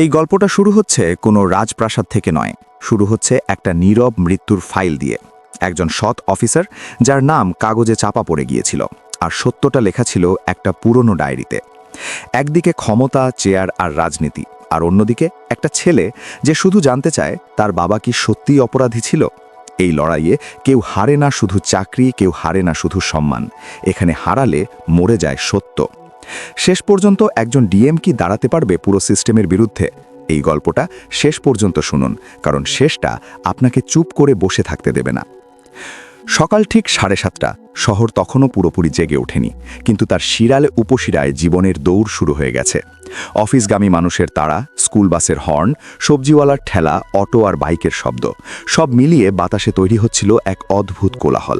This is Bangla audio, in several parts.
এই গল্পটা শুরু হচ্ছে কোনো রাজপ্রাসাদ থেকে নয়। শুরু হচ্ছে একটা নীরব মৃত্যুর ফাইল দিয়ে। একজন সৎ অফিসার, যার নাম কাগজে চাপা পড়ে গিয়েছিল, আর সত্যটা লেখা ছিল একটা পুরনো ডায়েরিতে। একদিকে ক্ষমতা, চেয়ার আর রাজনীতি, আর অন্যদিকে একটা ছেলে যে শুধু জানতে চায় তার বাবা কি সত্যিই অপরাধী ছিল। এই লড়াইয়ে কেউ হারে না শুধু চাকরি, কেউ হারে না শুধু সম্মান। এখানে হারালে মরে যায় সত্য। শেষ পর্যন্ত একজন ডিএম কি দাঁড়াতে পারবে পুরো সিস্টেমের বিরুদ্ধে? এই গল্পটা শেষ পর্যন্ত শুনুন, কারণ শেষটা আপনাকে চুপ করে বসে থাকতে দেবে না। সকাল ঠিক সাড়ে সাতটা। শহর তখনও পুরোপুরি জেগে ওঠেনি, কিন্তু তার শিরালে উপশিরায় জীবনের দৌড় শুরু হয়ে গেছে। অফিসগামী মানুষের তাড়া, স্কুল বাসের হর্ন, সবজিওয়ালার ঠেলা, অটো আর বাইকের শব্দ, সব মিলিয়ে বাতাসে তৈরি হচ্ছিল এক অদ্ভুত কোলাহল।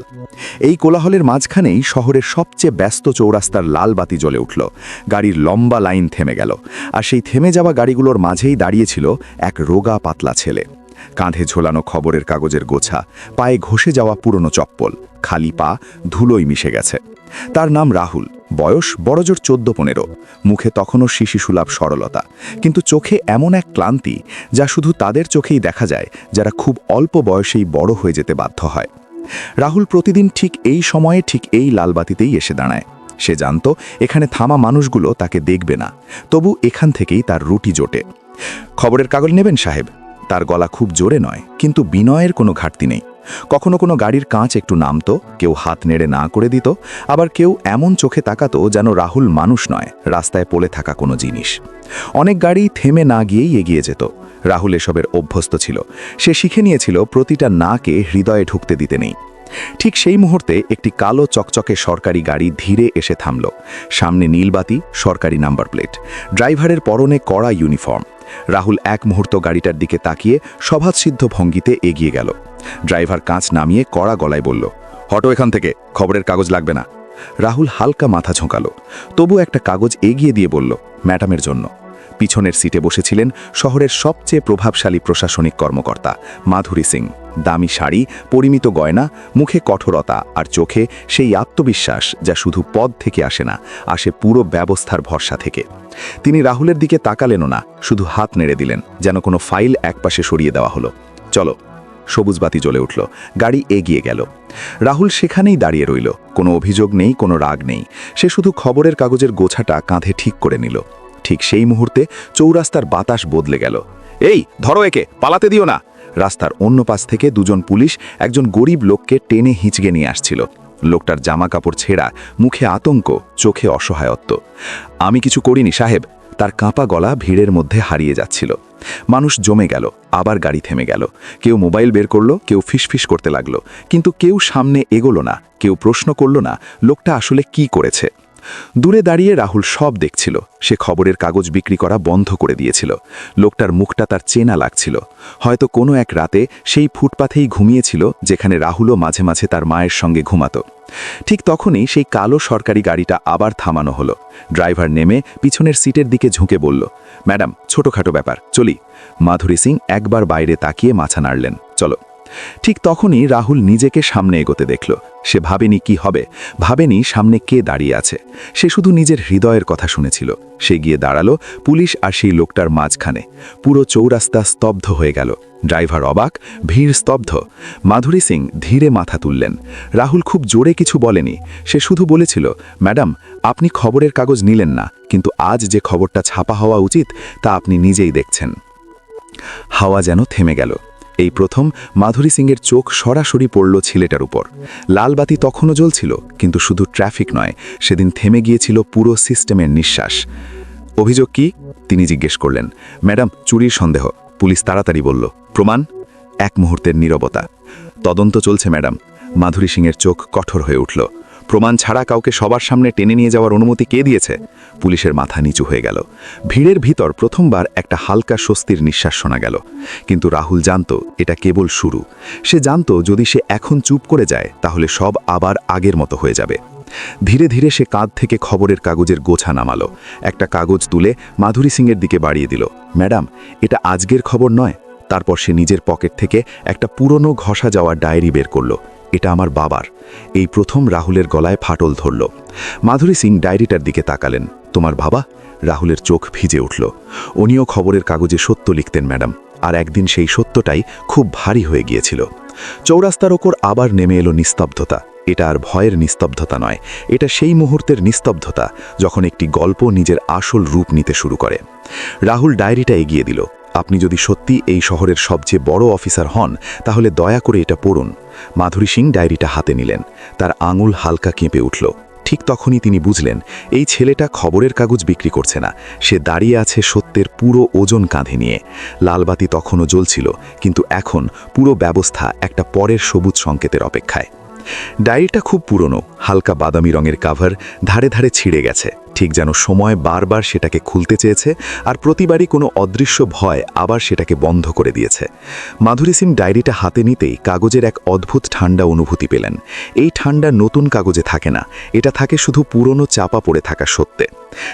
এই কোলাহলের মাঝখানেই শহরের সবচেয়ে ব্যস্ত চৌরাস্তার লাল বাতি জ্বলে উঠল, গাড়ির লম্বা লাইন থেমে গেল, আর সেই থেমে যাওয়া গাড়িগুলোর মাঝেই দাঁড়িয়েছিল এক রোগা পাতলা ছেলে। কাঁধে ঝোলানো খবরের কাগজের গোছা, পায়ে ঘষে যাওয়া পুরনো চপ্পল, খালি পা, ধুলোই মিশে গেছে। তার নাম রাহুল, বয়স বড়জোর চোদ্দ পনেরো। মুখে তখনও শিশিসুলাভ সরলতা, কিন্তু চোখে এমন এক ক্লান্তি যা শুধু তাদের চোখেই দেখা যায়, যারা খুব অল্প বয়সেই বড় হয়ে যেতে বাধ্য হয়। রাহুল প্রতিদিন ঠিক এই সময়ে ঠিক এই লালবাতিতেই এসে দাঁড়ায়। সে জানত, এখানে থামা মানুষগুলো তাকে দেখবে না, তবু এখান থেকেই তার রুটি জোটে। খবরের কাগজ নেবেন সাহেব? তার গলা খুব জোরে নয়, কিন্তু বিনয়ের কোনো ঘাটতি নেই। কখনো কোনো গাড়ির কাঁচ একটু নামতো, কেউ হাত নেড়ে না করে দিত, আবার কেউ এমন চোখে তাকাতো যেন রাহুল মানুষ নয়, রাস্তায় পড়ে থাকা কোনো জিনিস। অনেক গাড়ি থেমে না গিয়েই এগিয়ে যেত। রাহুল এসবের অভ্যস্ত ছিল। সে শিখে নিয়েছিল প্রতিটা নাকে হৃদয়ে ঢুকতে দিতে নেই। ঠিক সেই মুহূর্তে একটি কালো চকচকে সরকারি গাড়ি ধীরে এসে থামল। সামনে নীলবাতি, সরকারি নাম্বার প্লেট। ড্রাইভারের পরনে কড়া ইউনিফর্ম। রাহুল এক মুহূর্ত গাড়িটার দিকে তাকিয়ে সভাৎসিদ্ধ ভঙ্গিতে এগিয়ে গেল। ড্রাইভার কাঁচ নামিয়ে কড়া গলায় বলল, হটো এখান থেকে, খবরের কাগজ লাগবে না। রাহুল হালকা মাথা ঝোঁকালো, তবু একটা কাগজ এগিয়ে দিয়ে বলল, ম্যাডামের জন্য। পিছনের সিটে বসেছিলেন শহরের সবচেয়ে প্রভাবশালী প্রশাসনিক কর্মকর্তা। মাধুরী সিং, দামি শাড়ি, পরিমিত গয়না, মুখে কঠোরতা আর চোখে সেই আত্মবিশ্বাস যা শুধু পদ থেকে আসে না, আসে পুরো ব্যবস্থার ভরসা থেকে। তিনি রাহুলের দিকে তাকালেনও না, শুধু হাত নেড়ে দিলেন, যেন কোনো ফাইল একপাশে সরিয়ে দেওয়া হলো। চলো সবুজ বাতি জ্বলে উঠল, গাড়ি এগিয়ে গেল। রাহুল সেখানেই দাঁড়িয়ে রইল, কোনো অভিযোগ নেই, কোনো রাগ নেই। সে শুধু খবরের কাগজের গোছাটা কাঁধে ঠিক করে নিল। ঠিক সেই মুহূর্তে চৌরাস্তার বাতাস বদলে গেল। এই, ধরো একে, পালাতে দিও না! রাস্তার অন্য পাশ থেকে দুজন পুলিশ একজন গরিব লোককে টেনে হিঁচগে নিয়ে আসছিল। লোকটার জামা কাপড় ছেঁড়া, মুখে আতঙ্ক, চোখে অসহায়ত্ব। আমি কিছু করিনি, সাহেব। তার কাঁপা গলা ভিড়ের মধ্যে হারিয়ে যাচ্ছিল। মানুষ জমে গেল, আবার গাড়ি থেমে গেল। কেউ মোবাইল বের করল, কেউ ফিসফিস করতে লাগল। কিন্তু কেউ সামনে এগোলো না, কেউ প্রশ্ন করল না, লোকটা আসলে কি করেছে। দূরে দাঁড়িয়ে রাহুল সব দেখছিল। সে খবরের কাগজ বিক্রি করা বন্ধ করে দিয়েছিল। লোকটার মুখটা তার চেনা লাগছিল। হয়তো কোনো এক রাতে সেই ফুটপাথেই ঘুমিয়েছিল, যেখানে রাহুলও মাঝে মাঝে তার মায়ের সঙ্গে ঘুমাতো। ঠিক তখনই সেই কালো সরকারি গাড়িটা আবার থামানো হলো। ড্রাইভার নেমে পিছনের সিটের দিকে ঝুঁকে বলল, ম্যাডাম, ছোটখাটো ব্যাপার, চলি। মাধুরী সিং একবার বাইরে তাকিয়ে মাথা নাড়লেন, চলো। ঠিক তখনই রাহুল নিজেকে সামনে এগোতে দেখল। সে ভাবেনি কি হবে, ভাবেনি সামনে কে দাঁড়িয়ে আছে। সে শুধু নিজের হৃদয়ের কথা শুনেছিল। সে গিয়ে দাঁড়াল পুলিশ আর সেই লোকটার মাঝখানে। পুরো চৌরাস্তা স্তব্ধ হয়ে গেল। ড্রাইভার অবাক, ভিড় স্তব্ধ। মাধুরী সিং ধীরে মাথা তুললেন। রাহুল খুব জোরে কিছু বলেনি। সে শুধু বলেছিল, ম্যাডাম, আপনি খবরের কাগজ নিলেন না, কিন্তু আজ যে খবরটা ছাপা হওয়া উচিত, তা আপনি নিজেই দেখছেন। হাওয়া যেন থেমে গেল। এই প্রথম মাধুরী সিংয়ের চোখ সরাসরি পড়ল ছেলেটার উপর। লালবাতি তখনও জ্বলছিল, কিন্তু শুধু ট্রাফিক নয়, সেদিন থেমে গিয়েছিল পুরো সিস্টেমের নিঃশ্বাস। অভিযোগ কি? তিনি জিজ্ঞেস করলেন। ম্যাডাম, চুরির সন্দেহ। পুলিশ তাড়াতাড়ি বলল, প্রমাণ? এক মুহূর্তের নীরবতা। তদন্ত চলছে, ম্যাডাম। মাধুরী সিংয়ের চোখ কঠোর হয়ে উঠল। প্রমাণ ছাড়া কাউকে সবার সামনে টেনে নিয়ে যাওয়ার অনুমতি কে দিয়েছে? পুলিশের মাথা নিচু হয়ে গেল। ভিড়ের ভিতর প্রথমবার একটা হালকা স্বস্তির নিঃশ্বাস শোনা গেল। কিন্তু রাহুল জানত এটা কেবল শুরু। সে জানত যদি সে এখন চুপ করে যায়, তাহলে সব আবার আগের মতো হয়ে যাবে। ধীরে ধীরে সে কাঁধ থেকে খবরের কাগজের গোছা নামালো। একটা কাগজ তুলে মাধুরী সিংয়ের দিকে বাড়িয়ে দিল। ম্যাডাম, এটা আজকের খবর নয়। তারপর সে নিজের পকেট থেকে একটা পুরনো ঘষা যাওয়া ডায়েরি বের করল। এটা আমার বাবার। এই প্রথম রাহুলের গলায় ফাটল ধরল। মাধুরী সিং ডায়েরিটার দিকে তাকালেন। তোমার বাবা? রাহুলের চোখ ভিজে উঠল। উনিও খবরের কাগজে সত্য লিখতেন, ম্যাডাম। আর একদিন সেই সত্যটাই খুব ভারী হয়ে গিয়েছিল। চৌরাস্তার ওপর আবার নেমে এলো নিস্তব্ধতা। এটা আর ভয়ের নিস্তব্ধতা নয়। এটা সেই মুহূর্তের নিস্তব্ধতা যখন একটি গল্প নিজের আসল রূপ নিতে শুরু করে। রাহুল ডায়েরিটা এগিয়ে দিল। আপনি যদি সত্যি এই শহরের সবচেয়ে বড় অফিসার হন, তাহলে দয়া করে এটা পড়ুন। মাধুরী সিং ডায়েরিটা হাতে নিলেন। তার আঙুল হালকা কেঁপে উঠল। ঠিক তখনই তিনি বুঝলেন, এই ছেলেটা খবরের কাগজ বিক্রি করছে না। সে দাঁড়িয়ে আছে সত্যের পুরো ওজন কাঁধে নিয়ে। লালবাতি তখনও জ্বলছিল, কিন্তু এখন পুরো ব্যবস্থা একটা পরের সবুজ সংকেতের অপেক্ষায়। ডায়েরিটা খুব পুরনো, হালকা বাদামি রঙের কাভার, ধারে ধারে ছিঁড়ে গেছে। ঠিক যেন সময় বারবার সেটাকে খুলতে চেয়েছে আর প্রতিবারই কোনো অদৃশ্য ভয় আবার সেটাকে বন্ধ করে দিয়েছে। মাধুরী সিং ডায়েরিটা হাতে নিতেই কাগজের এক অদ্ভুত ঠান্ডা অনুভূতি পেলেন। এই ঠান্ডা নতুন কাগজে থাকে না, এটা থাকে শুধু পুরনো চাপা পড়ে থাকা সত্যে।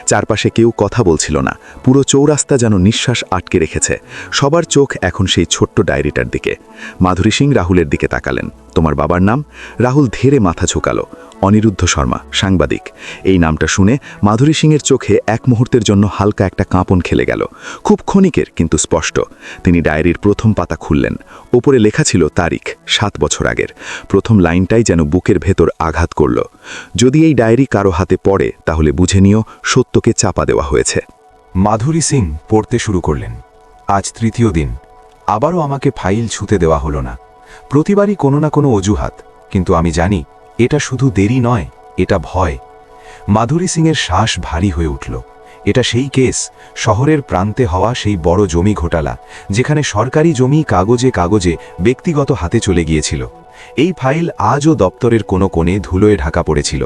চারপাশে কেউ কথা বলছিল না, পুরো চৌরাস্তা যেন নিঃশ্বাস আটকে রেখেছে। সবার চোখ এখন সেই ছোট্ট ডায়েরিটার দিকে। মাধুরী সিং রাহুলের দিকে তাকালেন। তোমার বাবার নাম? রাহুল ধীরে মাথা ঝুঁকালো। অনিরুদ্ধ শর্মা, সাংবাদিক। এই নামটা শুনে মাধুরী সিংয়ের চোখে এক মুহূর্তের জন্য হালকা একটা কাঁপন খেলে গেল। খুব ক্ষণিকের, কিন্তু স্পষ্ট। তিনি ডায়েরির প্রথম পাতা খুললেন। ওপরে লেখা ছিল তারিখ, সাত বছর আগের। প্রথম লাইনটাই যেন বুকের ভেতর আঘাত করল। যদি এই ডায়েরি কারও হাতে পড়ে, তাহলে বুঝে নিও সত্যকে চাপা দেওয়া হয়েছে। মাধুরী সিং পড়তে শুরু করলেন। আজ তৃতীয় দিন। আবারও আমাকে ফাইল ছুতে দেওয়া হলো না। প্রতিবারই কোনো না কোনো অজুহাত। কিন্তু আমি জানি এটা শুধু দেরি নয়, এটা ভয়। মাধুরী সিংয়ের শ্বাস ভারী হয়ে উঠল। এটা সেই কেস, শহরের প্রান্তে হওয়া সেই বড় জমি ঘোটালা, যেখানে সরকারি জমি কাগজে কাগজে ব্যক্তিগত হাতে চলে গিয়েছিল। এই ফাইল আজও দপ্তরের কোনো কোণে ধুলোয় ঢাকা পড়েছিল।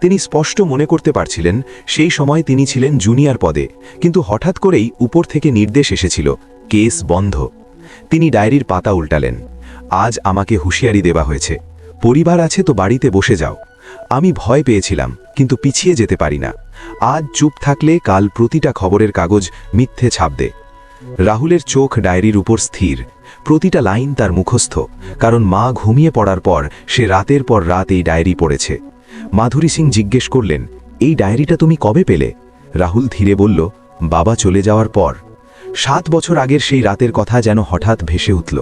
তিনি স্পষ্ট মনে করতে পারছিলেন, সেই সময় তিনি ছিলেন জুনিয়র পদে, কিন্তু হঠাৎ করেই উপর থেকে নির্দেশ এসেছিল, কেস বন্ধ। তিনি ডায়েরির পাতা উল্টালেন। আজ আমাকে হুঁশিয়ারি দেওয়া হয়েছে। পরিবার আছে তো বাড়িতে বসে যাও। আমি ভয় পেয়েছিলাম, কিন্তু পিছিয়ে যেতে পারি না। আজ চুপ থাকলে কাল প্রতিটা খবরের কাগজ মিথ্যে ছাপবে রাহুলের চোখ ডায়েরির উপর স্থির। প্রতিটা লাইন তার মুখস্থ, কারণ মা ঘুমিয়ে পড়ার পর সে রাতের পর রাত এই ডায়েরি পড়েছে। মাধুরী সিং জিজ্ঞেস করলেন, এই ডায়েরিটা তুমি কবে পেলে? রাহুল ধীরে বলল, বাবা চলে যাওয়ার পর। সাত বছর আগের সেই রাতের কথা যেন হঠাৎ ভেসে উঠল।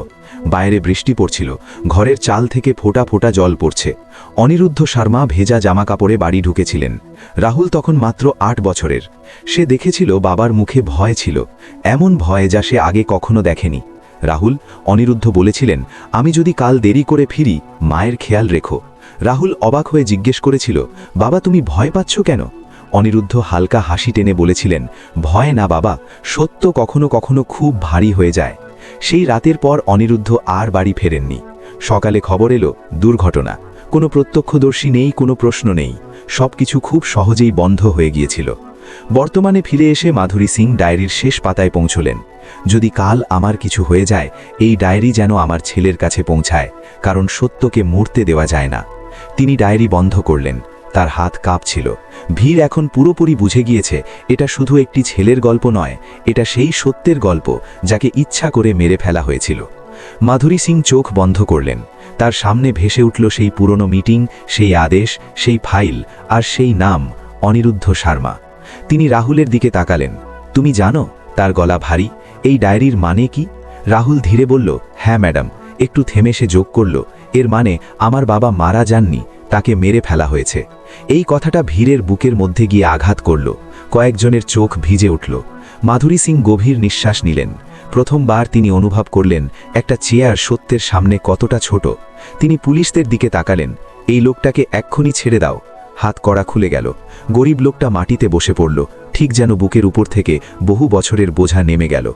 বাইরে বৃষ্টি পড়ছিল। ঘরের চাল থেকে ফোটা ফোটা জল পড়ছে। অনিরুদ্ধ শর্মা ভেজা জামা কাপড়ে বাড়ি ঢুকেছিলেন। রাহুল তখন মাত্র আট বছরের। সে দেখেছিল বাবার মুখে ভয় ছিল। এমন ভয় যা সে আগে কখনো দেখেনি। রাহুল, অনিরুদ্ধ বলেছিলেন, আমি যদি কাল দেরি করে ফিরি, মায়ের খেয়াল রেখো। রাহুল অবাক হয়ে জিজ্ঞেস করেছিল, বাবা, তুমি ভয় পাচ্ছ কেন? অনিরুদ্ধ হালকা হাসি টেনে বলেছিলেন, ভয় না বাবা, সত্য কখনো কখনো খুব ভারী হয়ে যায়। সেই রাতের পর অনিরুদ্ধ আর বাড়ি ফেরেননি। সকালে খবর এলো, দুর্ঘটনা। কোনো প্রত্যক্ষদর্শী নেই, কোনো প্রশ্ন নেই। সবকিছু খুব সহজেই বন্ধ হয়ে গিয়েছিল। বর্তমানে ফিরে এসে মাধুরী সিং ডায়েরির শেষ পাতায় পৌঁছলেন। যদি কাল আমার কিছু হয়ে যায়, এই ডায়েরি যেন আমার ছেলের কাছে পৌঁছায়, কারণ সত্যকে মরতে দেওয়া যায় না। তিনি ডায়েরি বন্ধ করলেন। তার হাত কাঁপছিল। ভিড় এখন পুরোপুরি বুঝে গিয়েছে, এটা শুধু একটি ছেলের গল্প নয়, এটা সেই সত্যের গল্প যাকে ইচ্ছা করে মেরে ফেলা হয়েছিল। মাধুরী সিং চোখ বন্ধ করলেন। তার সামনে ভেসে উঠল সেই পুরনো মিটিং, সেই আদেশ, সেই ফাইল আর সেই নাম, অনিরুদ্ধ শর্মা। তিনি রাহুলের দিকে তাকালেন। তুমি জানো, তার গলা ভারী, এই ডায়েরির মানে কি? রাহুল ধীরে বলল হ্যাঁ ম্যাডাম, একটু থেমে সে যোগ করল। এর মানে আমার বাবা মারা যাননি তাকে মেরে ফেলা হয়েছে। এই কথাটা ভিড়ের বুকের মধ্যে গিয়ে আঘাত করল। কয়েকজনের চোখ ভিজে উঠল। মাধুরী সিং গভীর নিঃশ্বাস নিলেন। প্রথমবার তিনি অনুভব করলেন একটা চেয়ার সত্যের সামনে কতটা ছোট। তিনি পুলিশদের দিকে তাকালেন। এই লোকটাকে এক্ষুনি ছেড়ে দাও। হাত কড়া খুলে গেল। গরিব লোকটা মাটিতে বসে পড়ল। ঠিক যেন বুকের উপর থেকে বহু বছরের বোঝা নেমে গেল।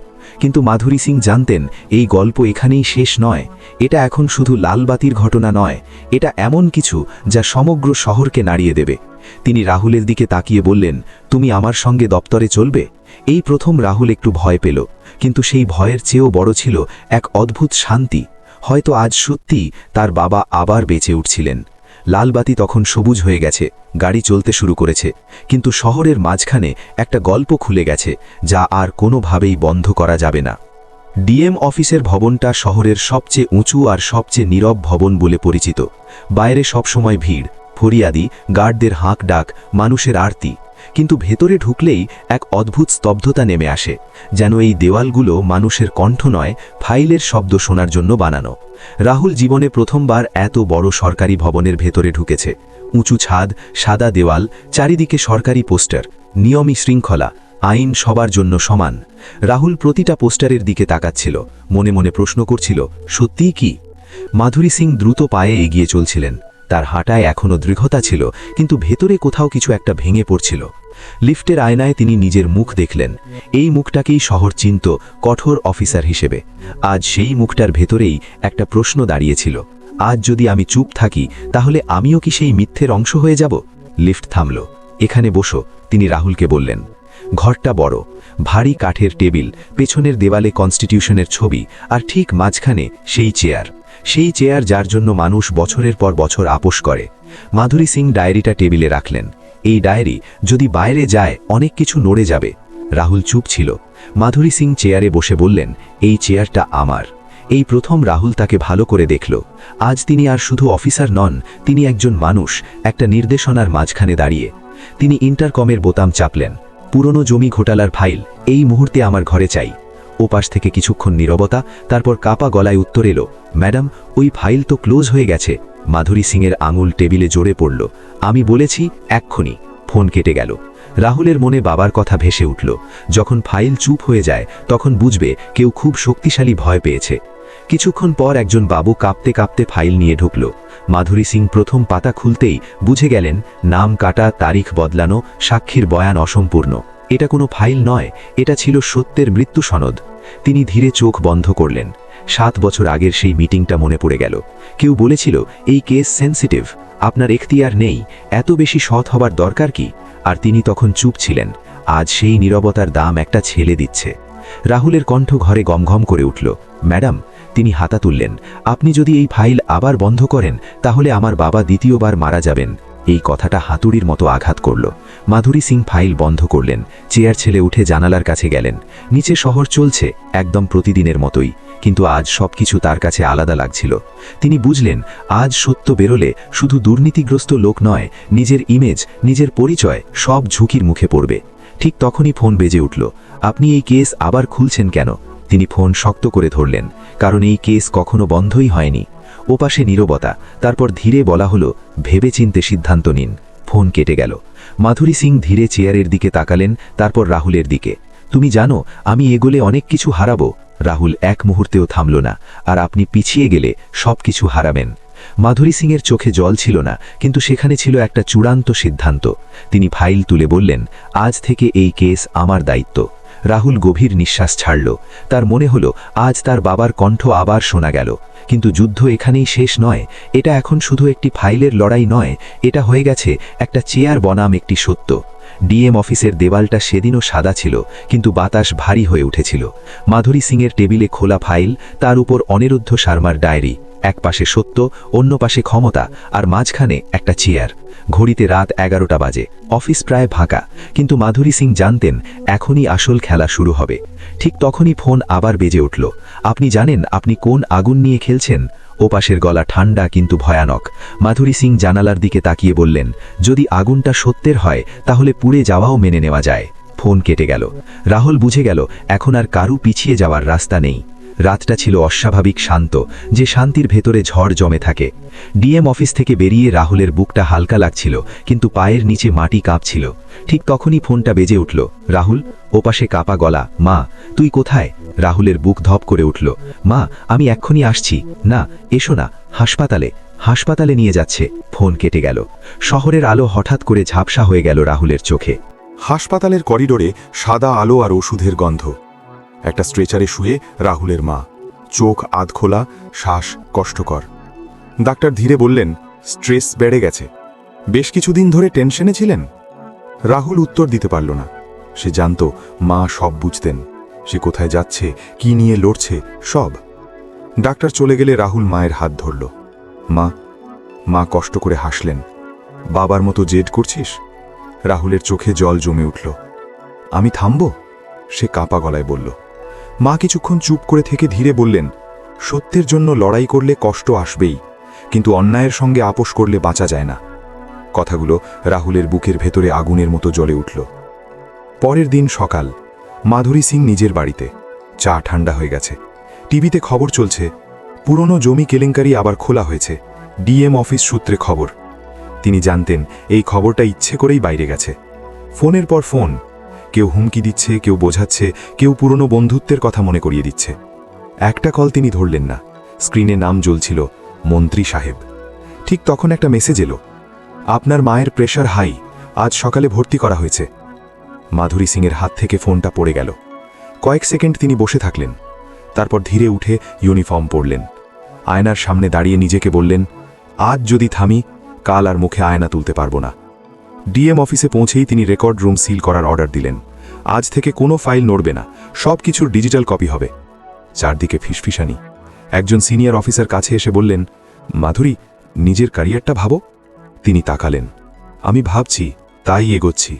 কিন্তু মাধুরী সিং জানতেন, এই গল্প এখানেই শেষ নয়। এটা এখন শুধু লালবাতির ঘটনা নয়, এটা এমন কিছু যা সমগ্র শহরকে নাড়িয়ে দেবে। তিনি রাহুলের দিকে তাকিয়ে বললেন, তুমি আমার সঙ্গে দপ্তরে চলবে? এই প্রথম রাহুল একটু ভয় পেল, কিন্তু সেই ভয়ের চেয়েও বড় ছিল এক অদ্ভুত শান্তি। হয়তো আজ সত্যি তার বাবা আবার বেঁচে উঠছিলেন। লালবাতি তখন সবুজ হয়ে গেছে, গাড়ি চলতে শুরু করেছে, কিন্তু শহরের মাঝখানে একটা গল্প খুলে গেছে, যা আর কোনোভাবেই বন্ধ করা যাবে না। ডিএম অফিসের ভবনটা শহরের সবচেয়ে উঁচু আর সবচেয়ে নীরব ভবন বলে পরিচিত। বাইরে সবসময় ভিড়, ফরিয়াদি, গার্ডদের হাঁক ডাক, মানুষের আরতি। কিন্তু ভেতরে ঢুকলেই এক অদ্ভুত স্তব্ধতা নেমে আসে, যেন এই দেওয়ালগুলো মানুষের কণ্ঠ নয়, ফাইলের শব্দ শোনার জন্য বানানো। রাহুল জীবনে প্রথমবার এত বড় সরকারি ভবনের ভেতরে ঢুকেছে। উঁচু ছাদ, সাদা দেওয়াল, চারিদিকে সরকারি পোস্টার, নিয়মী শৃঙ্খলা, আইন সবার জন্য সমান। রাহুল প্রতিটা পোস্টারের দিকে তাকাচ্ছিল, মনে মনে প্রশ্ন করছিল, সত্যিই কি? মাধুরী সিং দ্রুত পায়ে এগিয়ে চলছিলেন। তার হাঁটায় এখনও দৃঢ়তা ছিল, কিন্তু ভেতরে কোথাও কিছু একটা ভেঙে পড়ছিল। লিফটের আয়নায় তিনি নিজের মুখ দেখলেন। এই মুখটাকেই শহর চিনত কঠোর অফিসার হিসেবে। আজ সেই মুখটার ভেতরেই একটা প্রশ্ন দাঁড়িয়েছিল। আজ যদি আমি চুপ থাকি, তাহলে আমিও কি সেই মিথ্যের অংশ হয়ে যাব? লিফট থামল। এখানে বসো, তিনি রাহুলকে বললেন। ঘরটা বড়, ভারী কাঠের টেবিল, পেছনের দেওয়ালে কনস্টিটিউশনের ছবি, আর ঠিক মাঝখানে সেই চেয়ার। সেই চেয়ার যার জন্য মানুষ বছরের পর বছর আপোষ করে। মাধুরী সিং ডায়েরিটা টেবিলে রাখলেন। এই ডায়েরি যদি বাইরে যায়, অনেক কিছু নড়ে যাবে। রাহুল চুপ ছিল। মাধুরী সিং চেয়ারে বসে বললেন, এই চেয়ারটা আমার। এই প্রথম রাহুল তাকে ভালো করে দেখল। আজ তিনি আর শুধু অফিসার নন, তিনি একজন মানুষ, একটা নির্দেশনার মাঝখানে দাঁড়িয়ে। তিনি ইন্টারকমের বোতাম চাপলেন। পুরনো জমি ঘোটালার ফাইল, এই মুহূর্তে আমার ঘরে চাই। ওপাশ থেকে কিছুক্ষণ নীরবতা, তারপর কাপা গলায় উত্তর এলো, ম্যাডাম, ওই ফাইল তো ক্লোজ হয়ে গেছে। মাধুরী সিংয়ের আঙুল টেবিলে জোরে পড়ল, আমি বলেছি, এক্ষুনি। ফোন কেটে গেল। রাহুলের মনে বাবার কথা ভেসে উঠল, যখন ফাইল চুপ হয়ে যায়, তখন বুঝবে কেউ খুব শক্তিশালী ভয় পেয়েছে। কিছুক্ষণ পর একজন বাবু কাঁপতে কাঁপতে ফাইল নিয়ে ঢুকল। মাধুরী সিং প্রথম পাতা খুলতেই বুঝে গেলেন, নাম কাটা, তারিখ বদলানো, সাক্ষীর বয়ান অসম্পূর্ণ। এটা কোনো ফাইল নয়, এটা ছিল সত্যের মৃত্যু সনদ। তিনি ধীরে চোখ বন্ধ করলেন। সাত বছর আগের সেই মিটিংটা মনে পড়ে গেল। কেউ বলেছিল, এই কেস সেন্সিটিভ। আপনার এখতিয়ার নেই। এত বেশি সৎ হবার দরকার কি? আর তিনি তখন চুপ ছিলেন। আজ সেই নীরবতার দাম একটা ছেলে দিচ্ছে। রাহুলের কণ্ঠ ঘরে গমঘম করে উঠল। ম্যাডাম, তিনি হাতা তুললেন, আপনি যদি এই ফাইল আবার বন্ধ করেন, তাহলে আমার বাবা দ্বিতীয়বার মারা যাবেন। এই কথাটা হাতুড়ির মতো আঘাত করল। মাধুরী সিং ফাইল বন্ধ করলেন, চেয়ার ছেলে উঠে জানালার কাছে গেলেন। নিচে শহর চলছে, একদম প্রতিদিনের মতোই, কিন্তু আজ সবকিছু তার কাছে আলাদা লাগছিল। তিনি বুঝলেন, আজ সত্য বেরোলে শুধু দুর্নীতিগ্রস্ত লোক নয়, নিজের ইমেজ নিজের পরিচয়, সব ঝুঁকির মুখে পড়বে। ঠিক তখনই ফোন বেজে উঠল, আপনি এই কেস আবার খুলছেন কেন? তিনি ফোন শক্ত করে ধরলেন, কারণ এই কেস কখনো বন্ধই হয়নি। ওপাশে নীরবতা, তারপর ধীরে বলা হলো, ভেবেচিন্তে সিদ্ধান্ত নিন। ফোন কেটে গেল। মাধুরী সিং ধীরে চেয়ারের দিকে তাকালেন, তারপর রাহুলের দিকে। তুমি জানো, আমি এগোলে অনেক কিছু হারাবো রাহুল এক মুহূর্তেও থামল না, আর আপনি পিছিয়ে গেলে সব কিছু হারাবেন। মাধুরী সিংয়ের চোখে জল ছিল না, কিন্তু সেখানে ছিল একটা চূড়ান্ত সিদ্ধান্ত। তিনি ফাইল তুলে বললেন, আজ থেকে এই কেস আমার দায়িত্ব। রাহুল গভীর নিঃশ্বাস ছাড়ল। তার মনে হলো, আজ তার বাবার কণ্ঠ আবার শোনা গেল। কিন্তু যুদ্ধ এখানেই শেষ নয়, এটা এখন শুধু একটি ফাইলের লড়াই নয়, এটা হয়ে গেছে একটা চেয়ার বনাম একটি সত্য। ডিএম অফিসের দেওয়ালটা সেদিনও সাদা ছিল, কিন্তু বাতাস ভারী হয়ে উঠেছিল। মাধুরী সিংয়ের টেবিলে খোলা ফাইল, তার উপর অনিরুদ্ধ শর্মার ডায়েরি। এক পাশে সত্য, অন্য পাশে ক্ষমতা আর মাঝখানে একটা চেয়ার। ঘড়িতে রাত এগারোটা বাজে, অফিস প্রায় ফাঁকা, কিন্তু মাধুরী সিং জানতেন এখনই আসল খেলা শুরু হবে। ঠিক তখনই ফোন আবার বেজে উঠল। আপনি জানেন আপনি কোন আগুন নিয়ে খেলছেন? ওপাশের গলা ঠান্ডা কিন্তু ভয়ানক। মাধুরী সিং জানালার দিকে তাকিয়ে বললেন, যদি আগুনটা সত্যের হয়, তাহলে পুড়ে যাওয়াও মেনে নেওয়া যায়। ফোন কেটে গেল। রাহুল বুঝে গেল, এখন আর কারু পিছিয়ে যাওয়ার রাস্তা নেই। রাতটা ছিল অস্বাভাবিক শান্ত, যে শান্তির ভেতরে ঝড় জমে থাকে। ডিএম অফিস থেকে বেরিয়ে রাহুলের বুকটা হালকা লাগছিল, কিন্তু পায়ের নিচে মাটি কাঁপছিল। ঠিক তখনই ফোনটা বেজে উঠল, রাহুল ওপাশে কাপা গলা, মা, তুই কোথায়? রাহুলের বুক ধপ করে উঠল, মা, আমি এক্ষুনি আসছি, না, এসো না, হাসপাতালে হাসপাতালে নিয়ে যাচ্ছে। ফোন কেটে গেল। শহরের আলো হঠাৎ করে ঝাপসা হয়ে গেল রাহুলের চোখে। হাসপাতালের করিডোরে সাদা আলো আর ওষুধের গন্ধ। একটা স্ট্রেচারে শুয়ে রাহুলের মা। চোখ আধ খোলা, শ্বাস কষ্টকর। ডাক্তার ধীরে বললেন, স্ট্রেস বেড়ে গেছে। বেশ কিছুদিন ধরে টেনশনে ছিলেন? রাহুল উত্তর দিতে পারল না। সে জানত, মা সব বুঝতেন। সে কোথায় যাচ্ছে, কি নিয়ে লড়ছে, সব। ডাক্তার চলে গেলে রাহুল মায়ের হাত ধরল। মা মা কষ্ট করে হাসলেন। বাবার মতো জেদ করছিস? রাহুলের চোখে জল জমে উঠল। আমি থামব? সে কাপা গলায় বলল। মা কিছুক্ষণ চুপ করে থেকে ধীরে বললেন, সত্যের জন্য লড়াই করলে কষ্ট আসবেই, কিন্তু অন্যায়ের সঙ্গে আপোষ করলে বাঁচা যায় না। কথাগুলো রাহুলের বুকের ভেতরে আগুনের মতো জ্বলে উঠল। পরের দিন সকাল, মাধুরী সিং নিজের বাড়িতে, চা ঠান্ডা হয়ে গেছে। টিভিতে খবর চলছে, পুরনো জমি কেলেঙ্কারি আবার খোলা হয়েছে, ডিএম অফিস সূত্রে খবর। তিনি জানতেন, এই খবরটা ইচ্ছে করেই বাইরে গেছে। ফোনের পর ফোন কেউ হুমকি দিচ্ছে, কেউ বোঝাচ্ছে, কেউ পুরনো বন্ধুত্বের কথা মনে করিয়ে দিচ্ছে। একটা কল তিনি ধরলেন না। স্ক্রিনে নাম জ্বলছিল, মন্ত্রী সাহেব। ঠিক তখন একটা মেসেজ এলো। আপনার মায়ের প্রেশার হাই, আজ সকালে ভর্তি করা হয়েছে। মাধুরী সিংয়ের হাত থেকে ফোনটা পড়ে গেল। কয়েক সেকেন্ড তিনি বসে থাকলেন। তারপর ধীরে উঠে ইউনিফর্ম পরলেন। আয়নার সামনে দাঁড়িয়ে নিজেকে বললেন, আজ যদি থামি, কাল আর মুখে আয়না তুলতে পারব না। ডিএম অফিসে পৌঁছেই তিনি রেকর্ড রুম সিল করার অর্ডার দিলেন। আজ থেকে কোনো ফাইল নড়বে না, সব কিছুর ডিজিটাল কপি হবে। চারদিকে ফিসফিসানি। একজন সিনিয়র অফিসার কাছে এসে বললেন, মাধুরী, নিজের ক্যারিয়ারটা ভাবো। তিনি তাকালেন। আমি ভাবছি, তাই এগোচ্ছি।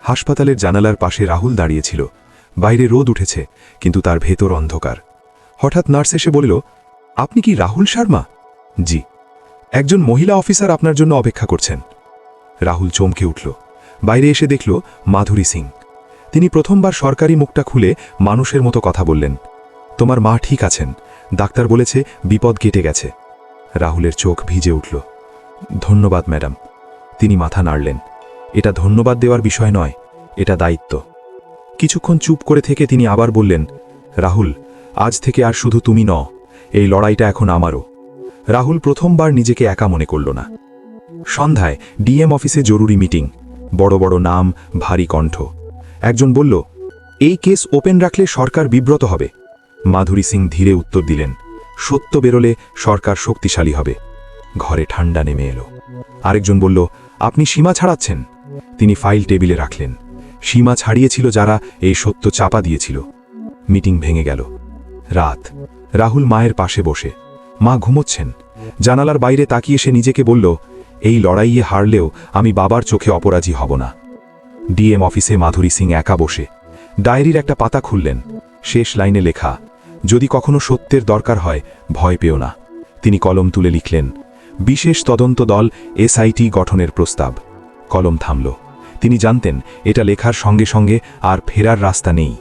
হাসপাতালের জানালার পাশে রাহুল দাঁড়িয়েছিল। বাইরে রোদ উঠেছে, কিন্তু তার ভেতর অন্ধকার। হঠাৎ নার্স এসে বলল, আপনি কি রাহুল শর্মা? জি। একজন মহিলা অফিসার আপনার জন্য অপেক্ষা করছেন। রাহুল চমকে উঠল। বাইরে এসে দেখল মাধুরী সিং। তিনি প্রথমবার সরকারি মুখটা খুলে মানুষের মতো কথা বললেন। তোমার মা ঠিক আছেন। ডাক্তার বলেছে বিপদ কেটে গেছে। রাহুলের চোখ ভিজে উঠল। ধন্যবাদ, ম্যাডাম। তিনি মাথা নাড়লেন। এটা ধন্যবাদ দেওয়ার বিষয় নয়, এটা দায়িত্ব। কিছুক্ষণ চুপ করে থেকে তিনি আবার বললেন, রাহুল, আজ থেকে আর শুধু তুমি ন এই লড়াইটা এখন আমারও। রাহুল প্রথমবার নিজেকে একা মনে করল না। সন্ধ্যায় ডিএম অফিসে জরুরি মিটিং। বড় বড় নাম, ভারী কণ্ঠ। একজন বলল, এই কেস ওপেন রাখলে সরকার বিব্রত হবে। মাধুরী সিং ধীরে উত্তর দিলেন, সত্য বেরোলে সরকার শক্তিশালী হবে। ঘরে ঠান্ডা নেমে এলো। আরেকজন বলল, আপনি সীমা ছাড়াচ্ছেন? তিনি ফাইল টেবিলে রাখলেন। সীমা ছাড়িয়েছিল যারা এই সত্য চাপা দিয়েছিল। মিটিং ভেঙে গেল। রাত। রাহুল মায়ের পাশে বসে। মা ঘুমোচ্ছেন। জানালার বাইরে তাকিয়ে সে নিজেকে বলল এই লড়াইয়ে হারলেও আমি বাবার চোখে অপরাজী হব না। ডিএম অফিসে মাধুরী সিং একা বসে। ডায়েরির একটা পাতা খুললেন। শেষ লাইনে লেখা, যদি কখনো সত্যের দরকার হয়, ভয় পেও না। তিনি কলম তুলে লিখলেন, বিশেষ তদন্ত দল এসআইটি গঠনের প্রস্তাব। কলম থামল। তিনি জানতেন, এটা লেখার সঙ্গে সঙ্গে আর ফেরার রাস্তা নেই।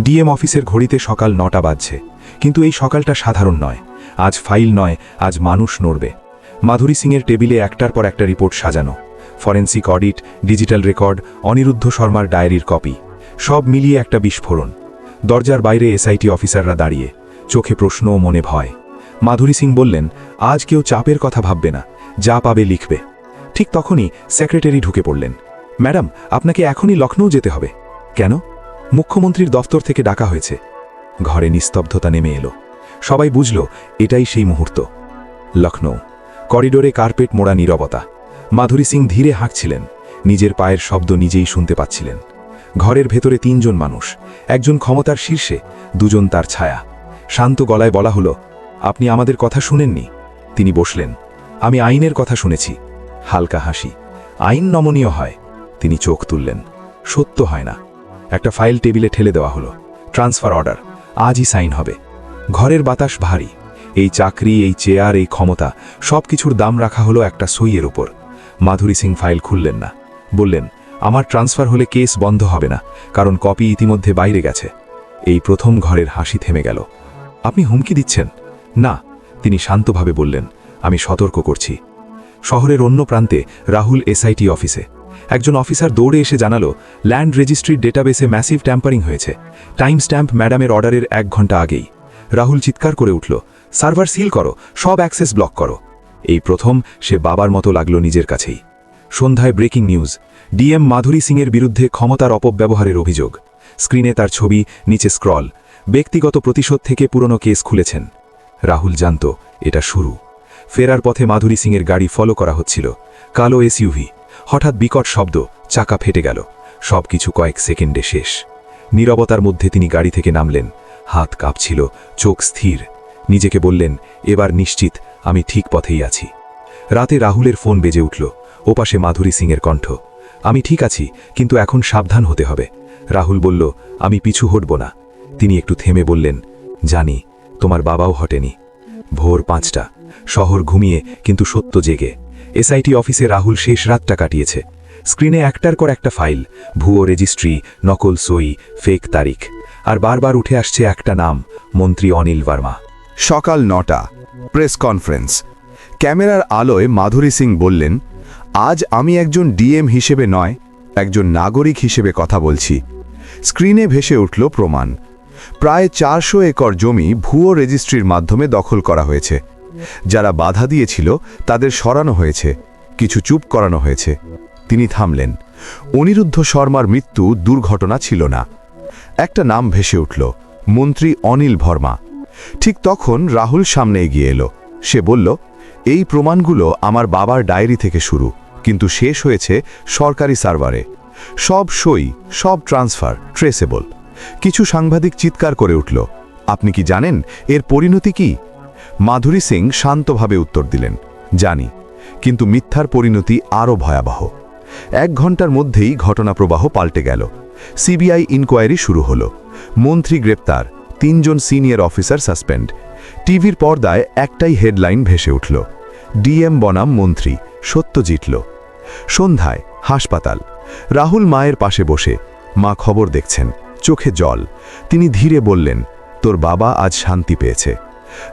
ডিএম অফিসের ঘড়িতে সকাল নটা বাজছে, কিন্তু এই সকালটা সাধারণ নয়। আজ ফাইল নয়, আজ মানুষ নড়বে। মাধুরী সিংয়ের টেবিলে একটার পর একটা রিপোর্ট সাজানো। Forensic audit, digital record, Aniruddha শর্মার ডায়েরির কপি। সব মিলিয়ে একটা বিস্ফোরণ। দরজার বাইরে এসআইটি অফিসাররা দাঁড়িয়ে, চোখে প্রশ্ন ও মনে ভয়। মাধুরী সিং বললেন, আজ কেউ চাপের কথা ভাববে না, যা পাবে লিখবে। ঠিক তখনই সেক্রেটারি ঢুকে পড়লেন। ম্যাডাম, আপনাকে এখনই লখনৌ যেতে হবে। কেন? মুখ্যমন্ত্রীর দফতর থেকে ডাকা হয়েছে। ঘরে নিস্তব্ধতা নেমে এলো। সবাই বুঝল, এটাই সেই মুহূর্ত। লখনৌ করিডোরে কার্পেট মোড়া নীরবতা। মাধুরী সিং ধীরে হাঁকছিলেন। নিজের পায়ের শব্দ নিজেই শুনতে পাচ্ছিলেন। ঘরের ভেতরে তিনজন মানুষ। একজন ক্ষমতার শীর্ষে, দুজন তার ছায়া। শান্ত গলায় বলা হলো, আপনি আমাদের কথা শুনেননি? তিনি বসলেন। আমি আইনের কথা শুনেছি। হালকা হাসি। আইন নমনীয় হয়। তিনি চোখ তুললেন। সত্য হয় না। একটা ফাইল টেবিলে ঠেলে দেওয়া হলো। Transfer order. আজই সাইন হবে। ঘরের বাতাস ভারী। এই চাকরি, এই চেয়ার, এই ক্ষমতা সব কিছুর দাম রাখা হলো একটা সইয়ের উপর মাধুরী সিং ফাইল খুললেন না। বললেন, আমার ট্রান্সফার হলে কেস বন্ধ হবে না, কারণ কপি ইতিমধ্যে বাইরে গেছে। এই প্রথম ঘরের হাসি থেমে গেল। আপনি হুমকি দিচ্ছেন? না, তিনি শান্তভাবে বললেন, আমি সতর্ক করছি। শহরের অন্য প্রান্তে রাহুল এসআইটি অফিসে। একজন অফিসার দৌড়ে এসে জানালো, ল্যান্ড রেজিস্ট্রির ডেটাবেসে ম্যাসিভ ট্যাম্পারিং হয়েছে। টাইম স্ট্যাম্প ম্যাডামের অর্ডারের এক ঘণ্টা আগেই। রাহুল চিৎকার করে উঠল সার্ভার সিল করো, সব অ্যাক্সেস ব্লক করো। এই প্রথম সে বাবার মতো লাগল নিজের কাছেই। সন্ধ্যায় ব্রেকিং নিউজ, ডিএম মাধুরী সিংয়ের বিরুদ্ধে ক্ষমতার অপব্যবহারের অভিযোগ। স্ক্রিনে তার ছবি, নিচে স্ক্রল। ব্যক্তিগত প্রতিশোধ থেকে পুরনো কেস খুলেছেন। রাহুল জানত, এটা শুরু। ফেরার পথে মাধুরী সিংয়ের গাড়ি ফলো করা হচ্ছিল। কালো এসইউভি। হঠাৎ বিকট শব্দ, চাকা ফেটে গেল। সবকিছু কয়েক সেকেন্ডে শেষ। নীরবতার মধ্যে তিনি গাড়ি থেকে নামলেন। হাত কাঁপছিল, চোখ স্থির। নিজেকে বললেন, এবার নিশ্চিত, আমি ঠিক পথেই আছি। রাতে রাহুলের ফোন বেজে উঠল, ওপাশে মাধুরী সিংয়ের কণ্ঠ, আমি ঠিক আছি, কিন্তু এখন সাবধান হতে হবে। রাহুল বলল, আমি পিছু হটব না। তিনি একটু থেমে বললেন, জানি, তোমার বাবাও হটেনি। ভোর পাঁচটা, শহর ঘুমিয়ে, কিন্তু সত্য জেগে। এসআইটি অফিসে রাহুল শেষ রাতটা কাটিয়েছে। স্ক্রিনে একটার পর একটা ফাইল, ভুয়ো রেজিস্ট্রি, নকল সই, ফেক তারিখ, আর বারবার উঠে আসছে একটা নাম, মন্ত্রী অনিল ভার্মা। সকাল নটা, প্রেস কনফারেন্স। ক্যামেরার আলোয় মাধুরী সিং বললেন, আজ আমি একজন ডিএম হিসেবে নয়, একজন নাগরিক হিসেবে কথা বলছি। স্ক্রিনে ভেসে উঠল প্রমাণ। প্রায় চারশো একর জমি ভুয়ো রেজিস্ট্রির মাধ্যমে দখল করা হয়েছে। যারা বাধা দিয়েছিল, তাদের সরানো হয়েছে, কিছু চুপ করানো হয়েছে। তিনি থামলেন। অনিরুদ্ধ শর্মার মৃত্যু দুর্ঘটনা ছিল না। একটা নাম ভেসে উঠল, মন্ত্রী অনিল ভর্মা। ঠিক তখন রাহুল সামনে এগিয়ে এলো। সে বলল, এই প্রমাণগুলো আমার বাবার ডায়েরি থেকে শুরু, কিন্তু শেষ হয়েছে সরকারি সার্ভারে। সব সই, সব ট্রান্সফার, ট্রেসেবল। কিছু সাংবাদিক চিৎকার করে উঠল, আপনি কি জানেন এর পরিণতি কি? মাধুরী সিং শান্তভাবে উত্তর দিলেন, জানি, কিন্তু মিথ্যার পরিণতি আরও ভয়াবহ। এক ঘণ্টার মধ্যেই ঘটনা প্রবাহ পাল্টে গেল। সিবিআই ইনকোয়ারি শুরু হলো। মন্ত্রী গ্রেপ্তার তিনজন সিনিয়র অফিসার সাসপেন্ড। টিভির পর্দায় একটাই হেডলাইন ভেসে উঠল। ডিএম বনাম মন্ত্রী সত্য জিতল সন্ধ্যায় হাসপাতাল। রাহুল মায়ের পাশে বসে মা খবর দেখছেন। চোখে জল। তিনি ধীরে বললেন, তোর বাবা আজ শান্তি পেয়েছে।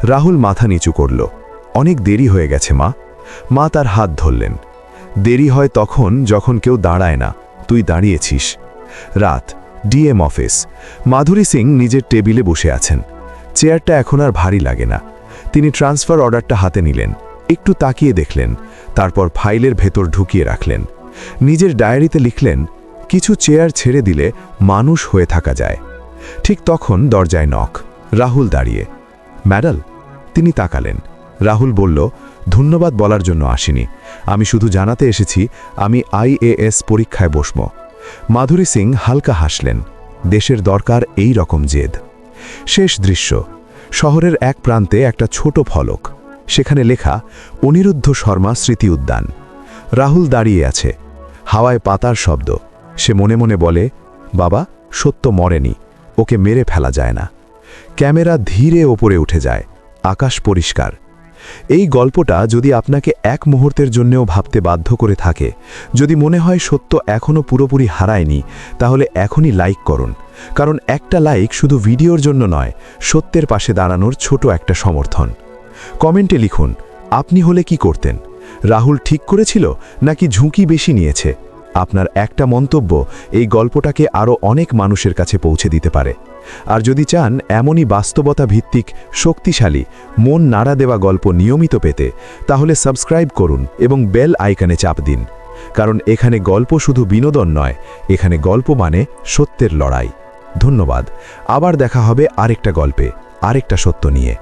রাহুল মাথা নিচু করল। অনেক দেরি হয়ে গেছে মা। মা তার হাত ধরলেন। দেরি হয় তখন যখন কেউ দাঁড়ায় না। তুই দাঁড়িয়েছিস। রাত ডিএম অফিস। মাধুরী সিং নিজের টেবিলে বসে আছেন। চেয়ারটা এখন আর ভারী লাগে না। তিনি ট্রান্সফার অর্ডারটা হাতে নিলেন। একটু তাকিয়ে দেখলেন, তারপর ফাইলের ভেতর ঢুকিয়ে রাখলেন। নিজের ডায়েরিতে লিখলেন, কিছু চেয়ার ছেড়ে দিলে মানুষ হয়ে থাকা যায়। ঠিক তখন দরজায় নখ, রাহুল দাঁড়িয়ে। ম্যাডাল, তিনি তাকালেন। রাহুল বলল, ধন্যবাদ বলার জন্য আসিনি। আমি শুধু জানাতে এসেছি, আমি আইএএস পরীক্ষায় বসব। মাধুরী সিং হালকা হাসলেন, দেশের দরকার এই রকম জেদ। শেষ দৃশ্য, শহরের এক প্রান্তে একটা ছোট ফলক, সেখানে লেখা, অনিরুদ্ধ শর্মা স্মৃতি উদ্যান। রাহুল দাঁড়িয়ে আছে, হাওয়ায় পাতার শব্দ, সে মনে মনে বলে, বাবা, সত্য মরেনি, ওকে মেরে ফেলা যায় না। ক্যামেরা ধীরে ওপরে উঠে যায়, আকাশ পরিষ্কার এই গল্পটা যদি আপনাকে এক মুহূর্তের জন্যও ভাবতে বাধ্য করে থাকে, যদি মনে হয় সত্য এখনও পুরোপুরি হারায়নি, তাহলে এখনই লাইক করুন। কারণ একটা লাইক শুধু ভিডিওর জন্য নয়, সত্যের পাশে দাঁড়ানোর ছোট একটা সমর্থন। কমেন্টে লিখুন, আপনি হলে কি করতেন? রাহুল ঠিক করেছিল নাকি ঝুঁকি বেশি নিয়েছে? আপনার একটা মন্তব্য এই গল্পটাকে আরও অনেক মানুষের কাছে পৌঁছে দিতে পারে। আর যদি চান এমনই বাস্তবতা ভিত্তিক শক্তিশালী, মন নাড়া দেওয়া গল্প নিয়মিত পেতে, তাহলে সাবস্ক্রাইব করুন এবং বেল আইকনে চাপ দিন। কারণ এখানে গল্প শুধু বিনোদন নয়, এখানে গল্প মানে সত্যের লড়াই। ধন্যবাদ। আবার দেখা হবে আরেকটা গল্পে, আরেকটা সত্য নিয়ে।